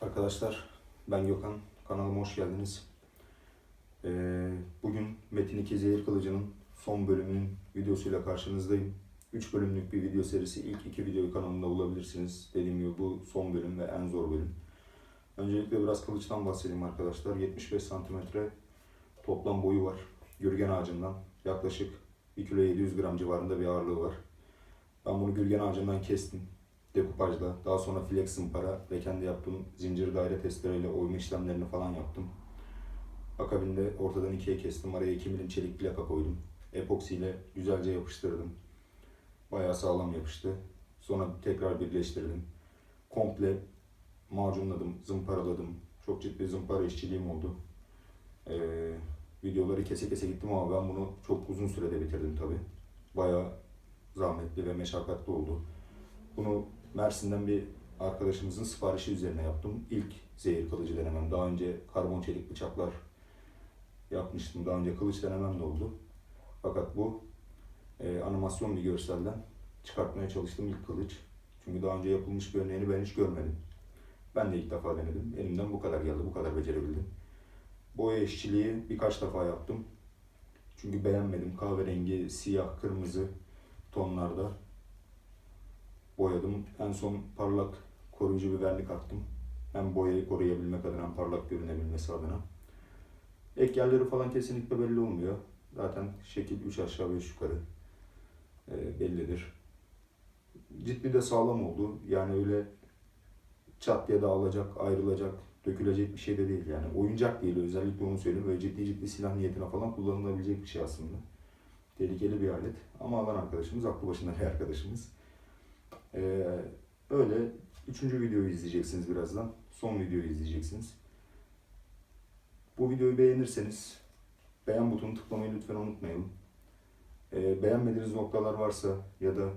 Arkadaşlar ben Gökhan. Kanalıma hoş geldiniz. Ee, bugün Metin 2 Zehir Kılıcı'nın son bölümünün videosuyla karşınızdayım. 3 bölümlük bir video serisi. İlk iki videoyu kanalımda bulabilirsiniz. Dediğim gibi bu son bölüm ve en zor bölüm. Öncelikle biraz kılıçtan bahsedeyim arkadaşlar. 75 santimetre toplam boyu var. Gürgen ağacından yaklaşık 1 kilo 700 gram civarında bir ağırlığı var. Ben bunu gürgen ağacından kestim dekupajla. Daha sonra flex zımpara ve kendi yaptığım zincir daire testereyle oyma işlemlerini falan yaptım. Akabinde ortadan ikiye kestim. Araya 2 milim çelik plaka koydum. Epoksi ile güzelce yapıştırdım. Bayağı sağlam yapıştı. Sonra tekrar birleştirdim. Komple macunladım, zımparaladım. Çok ciddi zımpara işçiliğim oldu. Ee, videoları kese kese gittim ama ben bunu çok uzun sürede bitirdim tabi. Bayağı zahmetli ve meşakkatli oldu. Bunu Mersin'den bir arkadaşımızın siparişi üzerine yaptım. İlk zehir kılıcı denemem. Daha önce karbon çelik bıçaklar yapmıştım. Daha önce kılıç denemem de oldu. Fakat bu e, animasyon bir görselden çıkartmaya çalıştığım ilk kılıç. Çünkü daha önce yapılmış bir örneğini ben hiç görmedim. Ben de ilk defa denedim. Elimden bu kadar geldi, bu kadar becerebildim. Boya işçiliği birkaç defa yaptım. Çünkü beğenmedim. Kahverengi, siyah, kırmızı tonlarda boyadım. En son parlak koruyucu bir vernik attım. Hem boyayı koruyabilmek adına hem parlak görünebilmesi adına. Ek yerleri falan kesinlikle belli olmuyor. Zaten şekil 3 aşağı 5 yukarı e, bellidir. Ciddi de sağlam oldu. Yani öyle çat diye dağılacak, ayrılacak, dökülecek bir şey de değil. Yani oyuncak değil özellikle onu söyleyeyim. Böyle ciddi ciddi silah niyetine falan kullanılabilecek bir şey aslında. Tehlikeli bir alet. Ama alan arkadaşımız, aklı başında bir arkadaşımız. Ee, öyle üçüncü videoyu izleyeceksiniz birazdan. Son videoyu izleyeceksiniz. Bu videoyu beğenirseniz beğen butonunu tıklamayı lütfen unutmayalım. Ee, beğenmediğiniz noktalar varsa ya da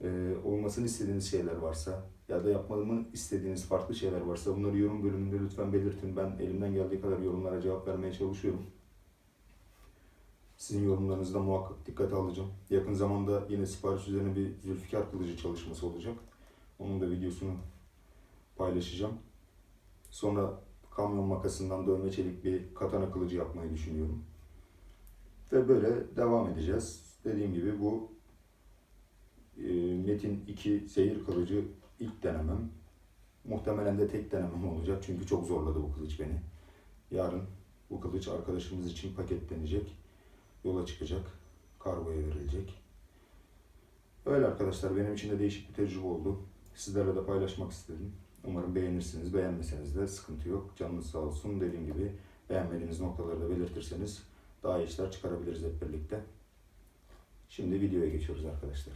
e, olmasını istediğiniz şeyler varsa ya da yapmamı istediğiniz farklı şeyler varsa bunları yorum bölümünde lütfen belirtin. Ben elimden geldiği kadar yorumlara cevap vermeye çalışıyorum. Sizin yorumlarınızı da muhakkak dikkate alacağım. Yakın zamanda yine sipariş üzerine bir Zülfikar Kılıcı çalışması olacak. Onun da videosunu paylaşacağım. Sonra kamyon makasından dövme çelik bir katana kılıcı yapmayı düşünüyorum. Ve böyle devam edeceğiz. Dediğim gibi bu e, Metin 2 seyir kılıcı ilk denemem. Muhtemelen de tek denemem olacak çünkü çok zorladı bu kılıç beni. Yarın bu kılıç arkadaşımız için paketlenecek yola çıkacak. Kargoya verilecek. Öyle arkadaşlar benim için de değişik bir tecrübe oldu. Sizlerle de paylaşmak istedim. Umarım beğenirsiniz. Beğenmeseniz de sıkıntı yok. Canınız sağ olsun. Dediğim gibi beğenmediğiniz noktaları da belirtirseniz daha iyi işler çıkarabiliriz hep birlikte. Şimdi videoya geçiyoruz arkadaşlar.